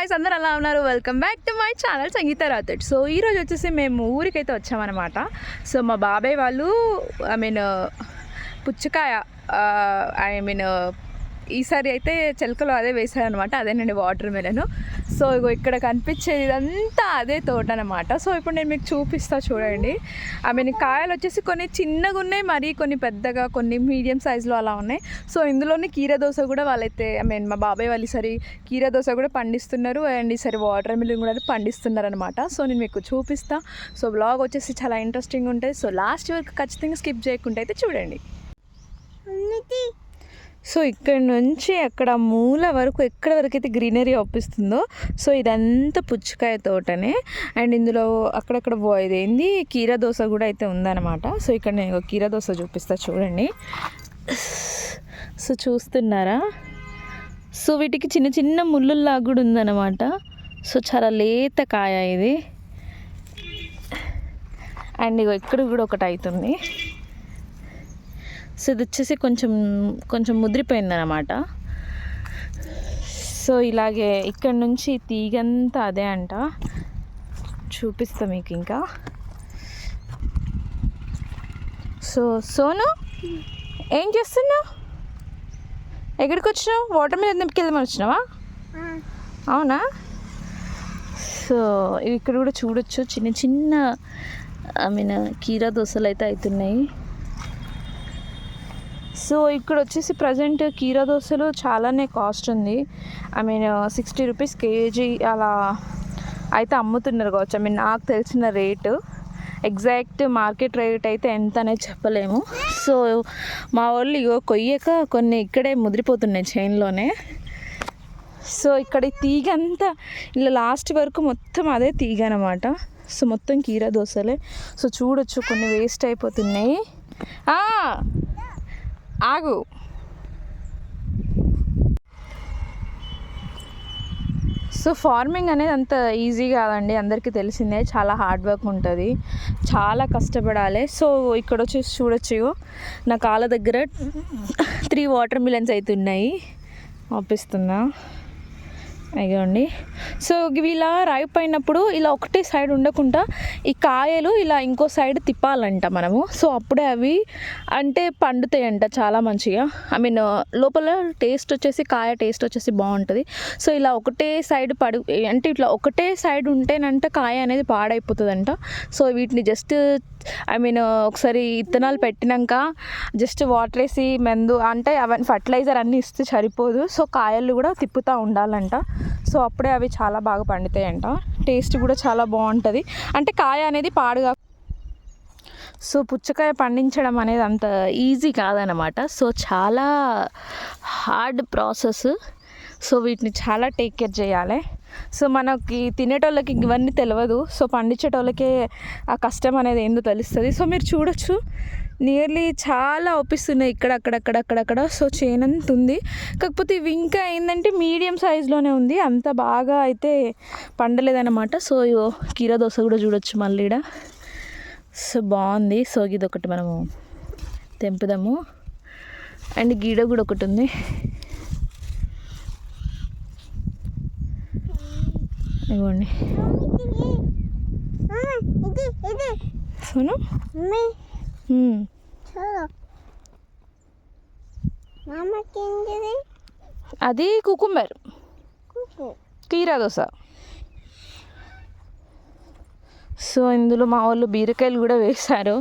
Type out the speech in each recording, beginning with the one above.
Guys అందరు అలా ఉన్నారు? Welcome back to my channel Sangeetha Rathod. So ఈరోజు వచ్చేసి మేము ఊరికైతే వచ్చామన్నమాట. సో మా బాబాయ్ వాళ్ళు ఐ మీన్ పుచ్చకాయ ఐ మీన్ ఈసారి అయితే చెలకలో అదే వేసారనమాట అదేనండి వాటర్ మెలను సో ఇగో ఇక్కడ కనిపించేది ఇదంతా అదే తోట అనమాట సో ఇప్పుడు నేను మీకు చూపిస్తా చూడండి. ఐ మీన్ కాయలు వచ్చేసి కొన్ని చిన్నగా ఉన్నాయి మరి కొన్ని పెద్దగా కొన్ని మీడియం సైజులో అలా ఉన్నాయి. సో ఇందులోనే కీరదోశ కూడా వాళ్ళైతే ఐ మీన్ మా బాబాయ్ వాళ్ళు ఈసారి కీరదోశ కూడా పండిస్తున్నారు. అండ్ ఈసారి వాటర్ మిలన్ కూడా పండిస్తున్నారు అనమాట సో నేను మీకు చూపిస్తా. సో బ్లాగ్ వచ్చేసి చాలా ఇంట్రెస్టింగ్ ఉంటుంది సో లాస్ట్ వరకు ఖచ్చితంగా స్కిప్ చేయకుండా అయితే చూడండి. సో ఇక్కడ నుంచి అక్కడ మూల వరకు ఎక్కడ వరకు అయితే గ్రీనరీ అప్పిస్తుందో సో ఇదంతా పుచ్చకాయ తోటనే. అండ్ ఇందులో అక్కడక్కడ ఇదేంది? కీర దోశ కూడా అయితే ఉందన్నమాట. సో ఇక్కడ నేను ఒక కీర దోశ చూపిస్తా చూడండి. సో చూస్తున్నారా? సో వీటికి చిన్న చిన్న ముళ్ళుల్లా కూడా ఉందన్నమాట. సో చాలా లేత కాయ ఇది. అండ్ ఇగో ఇక్కడ కూడా ఒకటి అవుతుంది సో ఇది వచ్చేసి కొంచెం కొంచెం ముదిరిపోయిందనమాట సో ఇలాగే ఇక్కడ నుంచి తీగంతా అదే అంట. చూపిస్తా మీకు ఇంకా. సో సోను ఏం చేస్తున్నావు? ఎక్కడికి వచ్చినావు వాటర్ మీద నింపుకెళ్దామని వచ్చినావా? అవునా? సో ఇక్కడ కూడా చూడొచ్చు. చిన్న చిన్న ఐ మీన్ కీరా దోశలు అయితే అవుతున్నాయి సో ఇక్కడ వచ్చేసి ప్రజెంట్ కీరా దోశలు చాలానే కాస్ట్ ఉంది. I mean sixty rupees kg అలా అయితే అమ్ముతున్నారు కావచ్చు. ఐ మీన్ నాకు తెలిసిన రేటు. ఎగ్జాక్ట్ మార్కెట్ రేట్ అయితే ఎంత అనేది చెప్పలేము. సో మా వాళ్ళు ఇగో కొయ్యక కొన్ని ఇక్కడే ముదిరిపోతున్నాయి చైన్లోనే. సో ఇక్కడ ఈ తీగ అంతా ఇలా లాస్ట్ వరకు మొత్తం అదే తీగ అనమాట సో మొత్తం కీరా దోశలే. సో చూడొచ్చు కొన్ని వేస్ట్ అయిపోతున్నాయి. ఆ, ఆగు. సో ఫార్మింగ్ అనేది అంత ఈజీ కాదండి అందరికీ తెలిసిందే. చాలా హార్డ్ వర్క్ ఉంటుంది చాలా కష్టపడాలి. సో ఇక్కడ వచ్చేసి చూడొచ్చు నా కాళ్ళ దగ్గర త్రీ వాటర్ మిలన్స్ అయితే ఉన్నాయి ఆపిస్తున్నా. అయ్యండి సో ఇవి ఇలా రాయిపోయినప్పుడు ఇలా ఒకటే సైడ్ ఉండకుండా ఈ కాయలు ఇలా ఇంకో సైడ్ తిప్పాలంట మనము. సో అప్పుడే అవి అంటే పండుతాయంట చాలా మంచిగా. ఐ మీన్ లోపల టేస్ట్ వచ్చేసి కాయ టేస్ట్ వచ్చేసి బాగుంటుంది. సో ఇలా ఒకటే సైడ్ పడు అంటే ఇట్లా ఒకటే సైడ్ ఉంటేనంట కాయ అనేది పాడైపోతుందంట. సో వీటిని జస్ట్ ఐ మీన్ uh, ఒకసారి ఇత్తనాలు పెట్టినాక జస్ట్ వాటర్ వేసి మెందు అంటే అవన్నీ ఫర్టిలైజర్ అన్నీ ఇస్తే సరిపోదు. సో కాయలు కూడా తిప్పుతూ ఉండాలంట. సో అప్పుడే అవి చాలా బాగా పండుతాయంట. టేస్ట్ కూడా చాలా బాగుంటుంది. అంటే కాయ అనేది పాడుగా సో పుచ్చకాయ పండించడం అనేది అంత ఈజీ కాదనమాట. సో చాలా హార్డ్ ప్రాసెస్ సో వీటిని చాలా టేక్ కేర్ చేయాలి. సో మనకి తినేటోళ్ళకి ఇవన్నీ తెలియదు సో పండించేటోళ్ళకే ఆ కష్టం అనేది ఏందో తెలుస్తుంది. సో మీరు చూడొచ్చు నియర్లీ చాలా ఒప్పిస్తున్నాయి ఇక్కడ అక్కడక్కడక్కడక్కడ అక్కడక్కడ సో చేనంత ఉంది. కాకపోతే ఇవి ఇంకా ఏంటంటే మీడియం సైజులోనే ఉంది. అంత బాగా అయితే పండలేదన్నమాట. సో ఇగో కీరా దోశ కూడా చూడొచ్చు మళ్ళీ ఈడ. సో బాగుంది. సో ఇది ఒకటి మనము తెంపుదాము. అండ్ గీడ కూడా ఒకటి ఉంది. ఇవ్వండి. ఇది సోను అది కుకుంబర్. కీరా దోశ. సో ఇందులో మా వాళ్ళు బీరకాయలు కూడా వేశారు.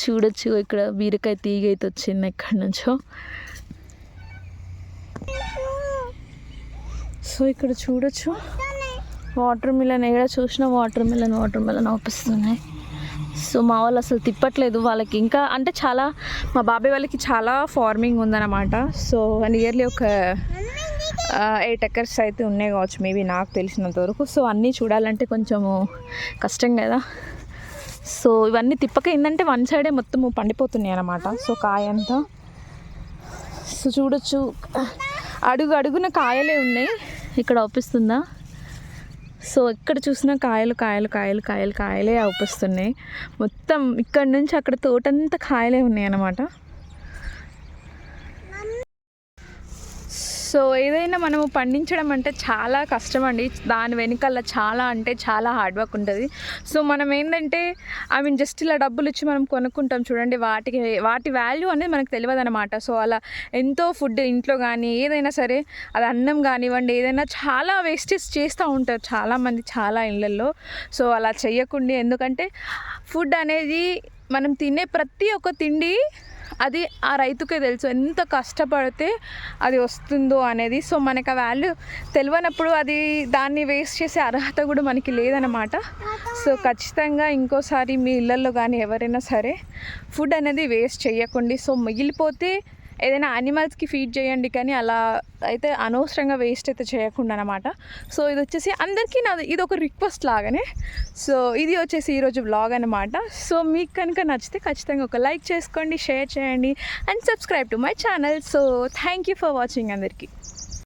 చూడొచ్చు ఇక్కడ బీరకాయ తీగ అయితే వచ్చింది ఎక్కడి నుంచో. సో ఇక్కడ చూడొచ్చు. వాటర్ మిలన్ ఎక్కడ చూసినా వాటర్ మిలన్ వాటర్ మిలన్ అవుపిస్తున్నాయి సో మా వాళ్ళు అసలు తిప్పట్లేదు. వాళ్ళకి ఇంకా అంటే చాలా మా బాబాయ్ వాళ్ళకి చాలా ఫార్మింగ్ ఉందన్నమాట. సో నియర్లీ ఒక ఎయిట్ ఎకర్స్ అయితే ఉన్నాయి కావచ్చు మేబీ నాకు తెలిసినంత వరకు. సో అన్నీ చూడాలంటే కొంచెము కష్టం కదా. సో ఇవన్నీ తిప్పక ఏంటంటే వన్ సైడే మొత్తము పండిపోతున్నాయి అన్నమాట. సో కాయ అంతా. సో చూడొచ్చు. అడుగు అడుగున కాయలే ఉన్నాయి. ఇక్కడ అవుపిస్తుందా సో ఎక్కడ చూసినా కాయలు కాయలు కాయలు కాయలు కాయలే అవుపిస్తున్నాయి మొత్తం ఇక్కడ నుంచి అక్కడ తోటంతా కాయలే ఉన్నాయి అన్నమాట సో ఏదైనా మనము పండించడం అంటే చాలా కష్టం అండి దాని వెనకాల చాలా అంటే చాలా హార్డ్ వర్క్ ఉంటుంది. సో మనం ఏంటంటే ఐ మీన్ జస్ట్ ఇలా డబ్బులు ఇచ్చి మనం కొనుక్కుంటాం చూడండి వాటికి వాటి వాల్యూ అనేది మనకు తెలియదు అనమాట సో అలా ఎంతో ఫుడ్ ఇంట్లో కానీ ఏదైనా సరే అది అన్నం కానివ్వండి ఏదైనా చాలా వేస్టేజ్ చేస్తూ ఉంటారు చాలామంది చాలా ఇళ్ళల్లో సో అలా చేయకుండా ఎందుకంటే ఫుడ్ అనేది మనం తినే ప్రతి ఒక్క తిండి అది ఆ రైతుకే తెలుసు. ఎంత కష్టపడితే అది వస్తుందో అనేది. సో మనకు ఆ వాల్యూ తెలియనప్పుడు అది దాన్ని వేస్ట్ చేసే అర్హత కూడా మనకి లేదనమాట సో ఖచ్చితంగా ఇంకోసారి మీ ఇళ్ళల్లో కానీ ఎవరైనా సరే ఫుడ్ అనేది వేస్ట్ చేయకండి. సో మిగిలిపోతే ఏదైనా యానిమల్స్కి ఫీడ్ చేయండి కానీ అలా అయితే అనవసరంగా వేస్ట్ అయితే చేయకుండా అనమాట సో ఇది వచ్చేసి అందరికీ నాది ఇది ఒక రిక్వెస్ట్ లాగానే. సో ఇది వచ్చేసి ఈరోజు బ్లాగ్ అనమాట సో మీకు కనుక నచ్చితే ఖచ్చితంగా ఒక లైక్ చేసుకోండి షేర్ చేయండి and subscribe to my channel so thank you for watching అందరికీ.